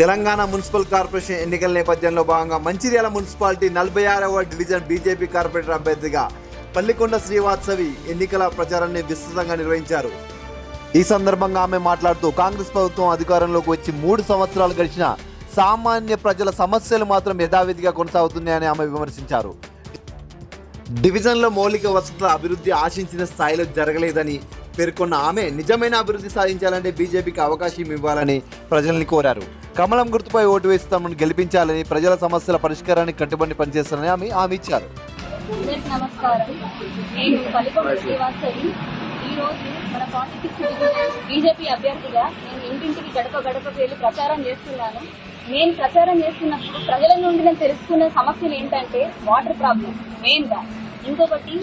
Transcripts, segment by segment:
Telangana municipal corporation ఎన్నికల నేపథ్యంలో భాగంగా మంచిర్యాల మున్సిపాలిటీ నలభై ఆరవ డివిజన్ బీజేపీ కార్పొరేటర్ అభ్యర్థిగా పల్లికొండ శ్రీవాత్సవి ఎన్నికల ప్రచారాన్ని విస్తృతంగా నిర్వహించారు. ఈ సందర్భంగా ఆమె మాట్లాడుతూ కాంగ్రెస్ ప్రభుత్వం అధికారంలోకి వచ్చి మూడు సంవత్సరాలు గడిచిన సామాన్య ప్రజల సమస్యలు మాత్రం యథావిధిగా కొనసాగుతున్నాయని ఆమె విమర్శించారు. డివిజన్లో మౌలిక వసతుల అభివృద్ధి ఆశించిన స్థాయిలో జరగలేదని పేర్కొన్న ఆమె నిజమైన అభివృద్ధి సాధించాలంటే బీజేపీకి అవకాశం ఇవ్వాలని ప్రజల్ని కోరారు. కమలం గుర్తుపై ఓటు వేసి తమను గెలిపించాలని ప్రజల సమస్యల పరిష్కారానికి కట్టుబడి పనిచేస్తారని ఆమె హామీ ఇచ్చారు. నమస్కారం. నేను మన బీజేపీ అభ్యర్థిగా నేను ఇంటింటికి గడప గడపకు వెళ్ళి ప్రచారం చేస్తున్నాను. నేను ప్రచారం చేస్తున్నప్పుడు ప్రజల నుండి నేను తెలుసుకునే సమస్యలు ఏంటంటే వాటర్ ప్రాబ్లం మెయిన్గా ఇంకొకటి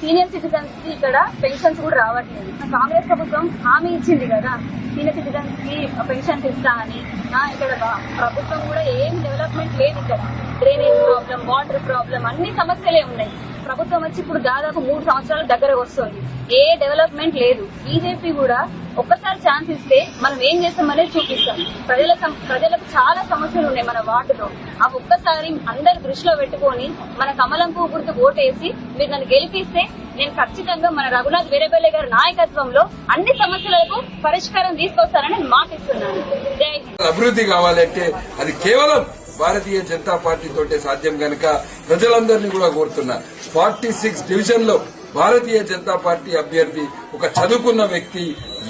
సీనియర్ సిటిజన్స్కి ఇక్కడ పెన్షన్స్ కూడా రావట్లేదు. కాంగ్రెస్ ప్రభుత్వం హామీ ఇచ్చింది కదా సీనియర్ సిటిజన్స్కి పెన్షన్స్ ఇస్తా అని. ఇక్కడ ప్రభుత్వం కూడా ఏం డెవలప్మెంట్ లేదు ఇక్కడ. డ్రైనేజ్ ప్రాబ్లం వాటర్ ప్రాబ్లం అన్ని సమస్యలే ఉన్నాయి. ప్రభుత్వం వచ్చి ఇప్పుడు దాదాపు మూడు సంవత్సరాల దగ్గర వస్తుంది. ఏ డెవలప్మెంట్ లేదు. బీజేపీ కూడా ఒక్కసారి ఛాన్స్ ఇస్తే మనం ఏం చేస్తామనేది చూపిస్తాం. ప్రజల ప్రజలకు చాలా సమస్యలు ఉన్నాయి మన వార్డులో. ఆ ఒక్కసారి అందరి దృష్టిలో పెట్టుకొని మన కమలం పువ్వు గుర్తు ఓటేసి మీరు నన్ను గెలిపిస్తే నేను ఖచ్చితంగా మన రఘునాథ్ వీరబెల్లె గారి నాయకత్వంలో అన్ని సమస్యలకు పరిష్కారం తీసుకొస్తానని మాటిస్తున్నాను. అభివృద్ధి కావాలంటే అది కేవలం భారతీయ జనతా పార్టీ తోటే సాధ్యం కనుక ప్రజలందరినీ కూడా కోరుతున్నా ఫార్టీ సిక్స్ డివిజన్లో భారతీయ జనతా పార్టీ అభ్యర్థి ఒక చదువుకున్న వ్యక్తి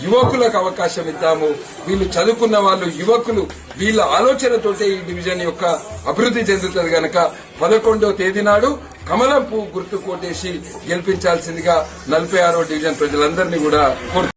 యువకులకు అవకాశం ఇద్దాము. వీళ్ళు చదువుకున్న వాళ్ళు యువకులు వీళ్ళ ఆలోచనతోటే ఈ డివిజన్ యొక్క అభివృద్ధి చెందుతుంది గనక పదకొండవ తేదీ నాడు కమలం పువ్వు గుర్తు కోటేసి గెలిపించాల్సిందిగా నలభై ఆరో డివిజన్ ప్రజలందరినీ కూడా కోరుతున్నారు